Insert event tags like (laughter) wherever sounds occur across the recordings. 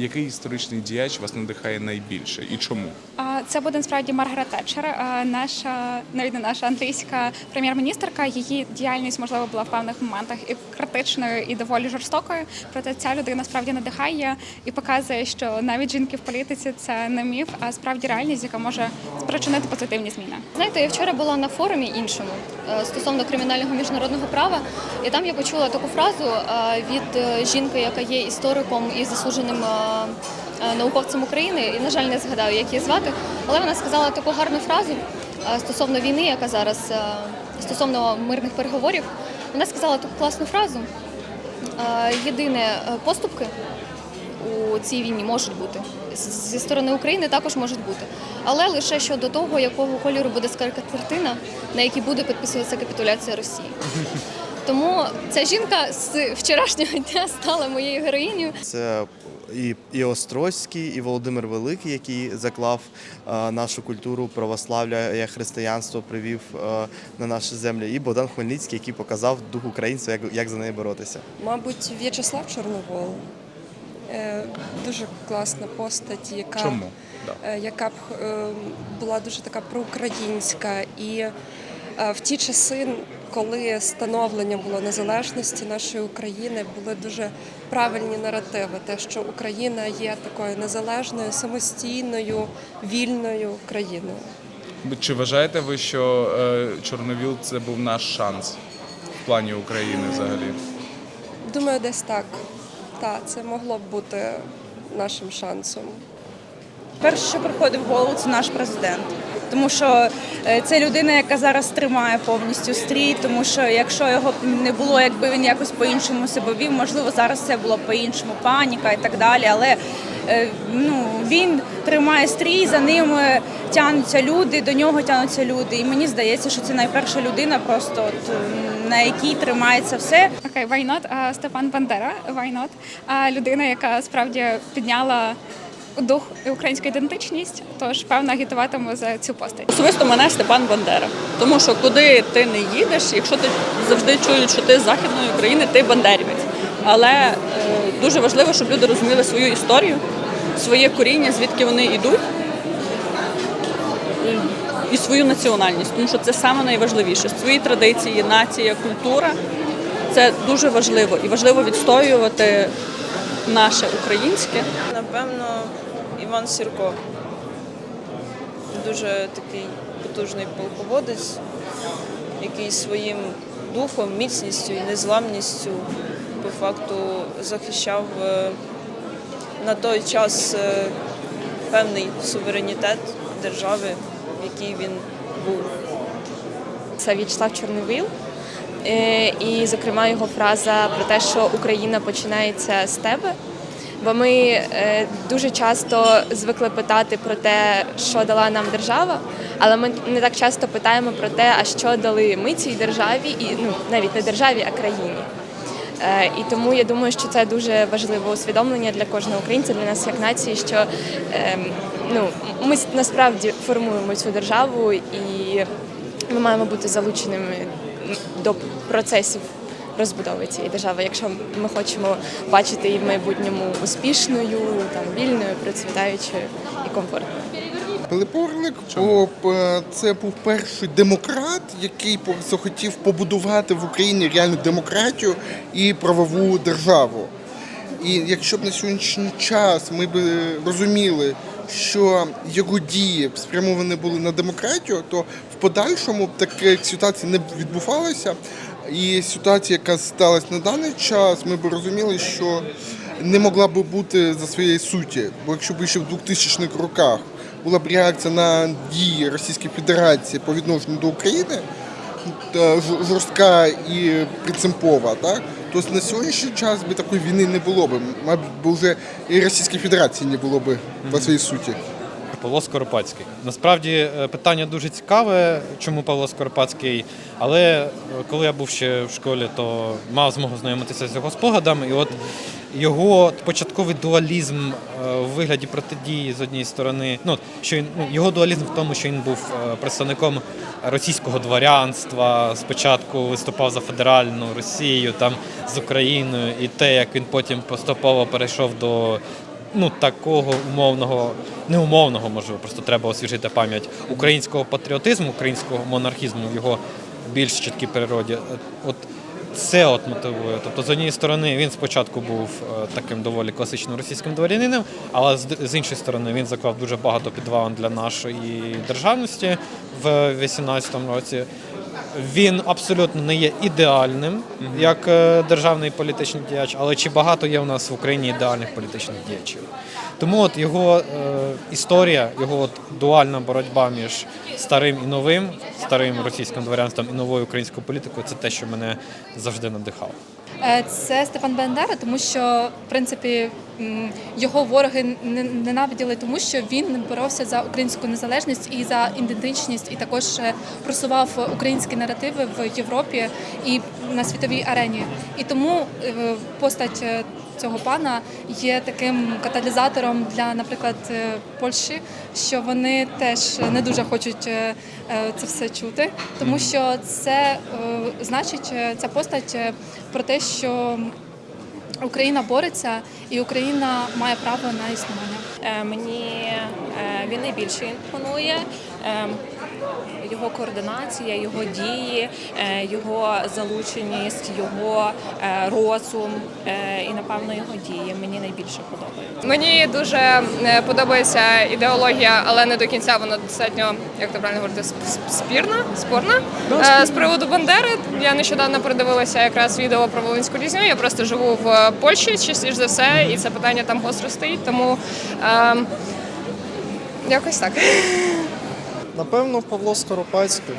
Який історичний діяч вас надихає найбільше і чому? Це буде насправді Маргарет Тетчер, наша навіть не наша англійська прем'єр-міністрка. Її діяльність можливо була в певних моментах і критичною, і доволі жорстокою. Проте ця людина справді надихає і показує, що навіть жінки в політиці це не міф, а справді реальність, яка може спричинити позитивні зміни. Знаєте, я вчора була на форумі іншому е, стосовно кримінального міжнародного права, і там я почула таку фразу е, від е, жінки, яка є істориком і заслуженим е, е, науковцем України, і, на жаль, не згадаю, як її звати, але вона сказала таку гарну фразу е, стосовно війни, яка зараз е, стосовно мирних переговорів. Вона сказала таку класну фразу. Е, Єдине е, поступки у цій війні можуть бути. Зі сторони України також можуть бути. Але лише щодо того, якого кольору буде скатертина, на якій буде підписуватися капітуляція Росії. Тому ця жінка з вчорашнього (laughs) дня стала моєю героїнею. Це і, і Острозький, і Володимир Великий, який заклав е, нашу культуру православ'я, і християнство привів е, на наші землі, і Богдан Хмельницький, який показав дух українця, як, як за неї боротися. Мабуть, В'ячеслав Чорновол. Е, Дуже класна постать, яка, Чому? Е, яка б е, була дуже така проукраїнська. І е, в ті часи, коли становлення було незалежності нашої України, були дуже правильні наративи. Те, що Україна є такою незалежною, самостійною, вільною країною. Чи вважаєте ви, що е, Чорновіл це був наш шанс в плані України взагалі? Думаю, десь так. Так, це могло б бути нашим шансом. Перше, що приходить в голову, це наш президент. Тому що е, це людина, яка зараз тримає повністю стрій, тому що якщо його не було, якби він якось по-іншому себе вів, можливо, зараз це було по-іншому, паніка і так далі. Але е, ну, він тримає стрій, за ним е, тягнуться люди, до нього тягнуться люди. І мені здається, що це найперша людина, просто от, на якій тримається все. Окей, why not? А, Степан Бандера, why not? Людина, яка справді підняла дух і українську ідентичність, тож певно агітуватиму за цю постать. Особисто мене Степан Бандера. Тому що куди ти не їдеш, якщо ти завжди чують, що ти з західної України, ти бандерівець. Але е, дуже важливо, щоб люди розуміли свою історію, своє коріння, звідки вони йдуть, і свою національність, тому що це саме найважливіше. Свої традиції, нація, культура це дуже важливо. І важливо відстоювати наше українське. Напевно, Іван Сірко. Дуже такий потужний полководець, який своїм духом, міцністю і незламністю по факту захищав е, на той час е, певний суверенітет держави, в якій він був. Це В'ячеслав Чорновіл. Е, І, зокрема, його фраза про те, що Україна починається з тебе. Бо ми е, дуже часто звикли питати про те, що дала нам держава, але ми не так часто питаємо про те, а що дали ми цій державі, і ну навіть не державі, а країні. Е, І тому я думаю, що це дуже важливе усвідомлення для кожного українця, для нас як нації, що ем, ну, ми насправді формуємо цю державу і ми маємо бути залученими до процесів розбудови цієї держави, якщо ми хочемо бачити її в майбутньому успішною, там вільною, процвітаючою і комфортною. Пилип Орлик це був перший демократ, який по- захотів побудувати в Україні реальну демократію і правову державу. І якщо б на сьогоднішній час ми б розуміли, що його дії спрямовані були на демократію, то в подальшому б таких ситуацій не б відбувалося. І ситуація, яка сталася на даний час, ми б розуміли, що не могла б бути за своєї суті. Бо якщо б ще в 2000-х роках була б реакція на дії Російської Федерації по відношенню до України, та жорстка і прицемпова, так то на сьогоднішній час би такої війни не було б. Мабуть, вже і Російської Федерації не було б по своїй суті. Павло Скоропадський. Насправді е, питання дуже цікаве, чому Павло Скоропадський. Але е, коли я був ще в школі, то мав змогу знайомитися з його спогадами. І от його початковий дуалізм е, у вигляді протидії з однієї сторони, ну що він ну, його дуалізм в тому, що він був е, представником російського дворянства, спочатку виступав за федеральну Росію, там з Україною, і те, як він потім поступово перейшов до ну, такого умовного, не умовного, можливо, просто треба освіжити пам'ять українського патріотизму, українського монархізму в його більш чіткій природі. От це от мотивує. Тобто, з однієї сторони, він спочатку був е, таким доволі класичним російським дворянином, але з іншої сторони він заклав дуже багато підвалин для нашої державності в 18-му році. Він абсолютно не є ідеальним як е, державний політичний діяч, але чи багато є в нас в Україні ідеальних політичних діячів? Тому от його е, історія, його от дуальна боротьба між старим і новим, старим російським дворянством і новою українською політикою це те, що мене завжди надихало. Е, Це Степан Бендера, тому що в принципі його вороги не- ненавиділи, тому що він боровся за українську незалежність і за ідентичність, і також е, просував українські наративи в Європі і на світовій арені. І тому е, постать цього пана є таким каталізатором для, наприклад, е, Польщі, що вони теж не дуже хочуть е, е, це все чути, тому що це значить ця постать про те, що Україна бореться і Україна має право на існування. Мені він найбільше імпонує. Е, Його координація, його дії, е, його залученість, його е, розум е, і, напевно, його дії мені найбільше подобаються. Мені дуже подобається ідеологія, але не до кінця вона достатньо, як то правильно говорити, сп- сп- спірна, спорна. З приводу Бандери я нещодавно передивилася якраз відео про Волинську різню. Я просто живу в Польщі, частіше за все, і це питання там гостро стоїть. Тому е, якось так. Напевно, Павло Скоропадський.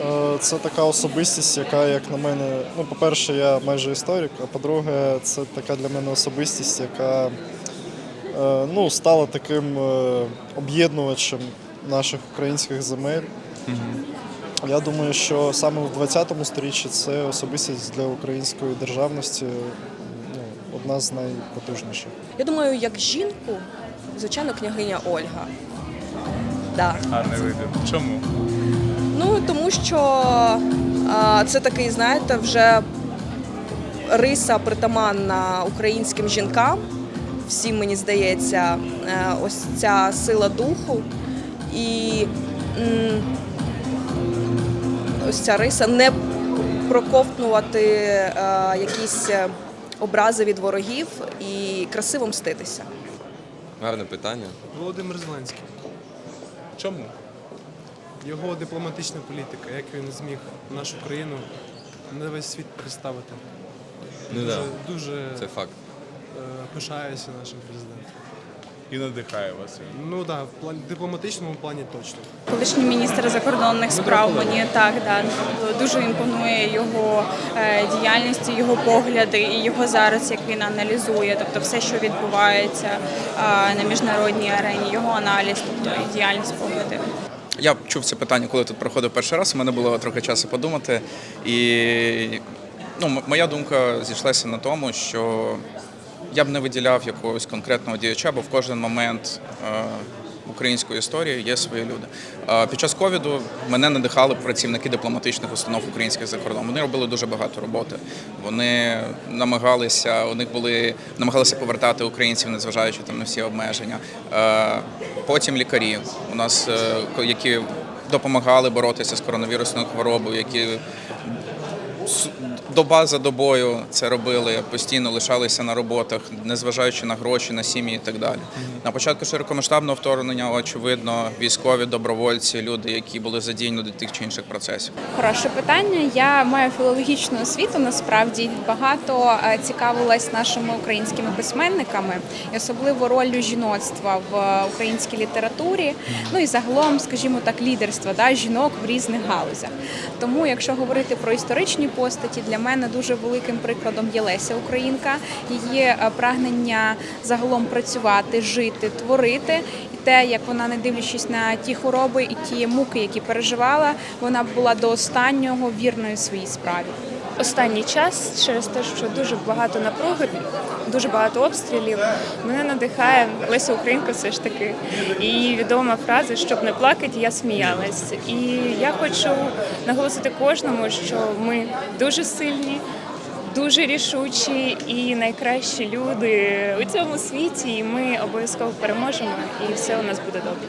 Е, Це така особистість, яка, як на мене, ну, по-перше, я майже історик, а по-друге, це така для мене особистість, яка е, ну, стала таким е, об'єднувачем наших українських земель. Я думаю, що саме в 20 сторіччі це особистість для української державності ну, одна з найпотужніших. Я думаю, як жінку, звичайно, княгиня Ольга. Да. Гарний вибір. Чому? Ну тому що а, це такий, знаєте, вже риса притаманна українським жінкам. Всім мені здається, е, ось ця сила духу і ось ця риса не проковтнувати е, якісь е, образи від ворогів і красиво мститися. Гарне питання. Володимир Зеленський. Чому? Його дипломатична політика, як він зміг нашу країну на весь світ представити. Ну дуже, да. дуже Це факт. е, пишаюся нашим президентом. І надихає вас. Ну так, да, в плані дипломатичному плані точно. Колишній міністр закордонних справ мені так да дуже імпонує його е, діяльність, його погляди і його зараз, як він аналізує, тобто все, що відбувається е, на міжнародній арені, його аналіз, тобто і діяльність погляди. Я чув це питання, коли тут проходив перший раз. У мене було трохи часу подумати. І ну, моя думка зійшлася на тому, що я б не виділяв якогось конкретного діяча, бо в кожен момент е, української історії є свої люди. Е, під час ковіду мене надихали працівники дипломатичних установ українських за кордоном. Вони робили дуже багато роботи. Вони намагалися, у них були намагалися повертати українців, незважаючи там на всі обмеження. Е, потім лікарі у нас, які допомагали боротися з коронавірусною хворобою, які доба за добою це робили, постійно лишалися на роботах, незважаючи на гроші, на сім'ї і так далі. На початку широкомасштабного вторгнення, очевидно, військові, добровольці, люди, які були задіяні до тих чи інших процесів. Хороше питання. Я маю філологічну освіту. Насправді багато е, цікавилась нашими українськими письменниками, і особливо роллю жіноцтва в е, українській літературі. Ну і загалом, скажімо так, лідерства да, жінок в різних галузях. Тому, якщо говорити про історичні постаті, для мене дуже великим прикладом є Леся Українка, її е, прагнення загалом працювати, жити, творити. Те, як вона, не дивлячись на ті хвороби і ті муки, які переживала, вона була до останнього вірною своїй справі. Останній час через те, що дуже багато напруги, дуже багато обстрілів, мене надихає Леся Українка все ж таки. І відома фраза Щоб не плакати, я сміялась. І я хочу наголосити кожному, що ми дуже сильні, дуже рішучі і найкращі люди у цьому світі. І ми обов'язково переможемо, і все у нас буде добре.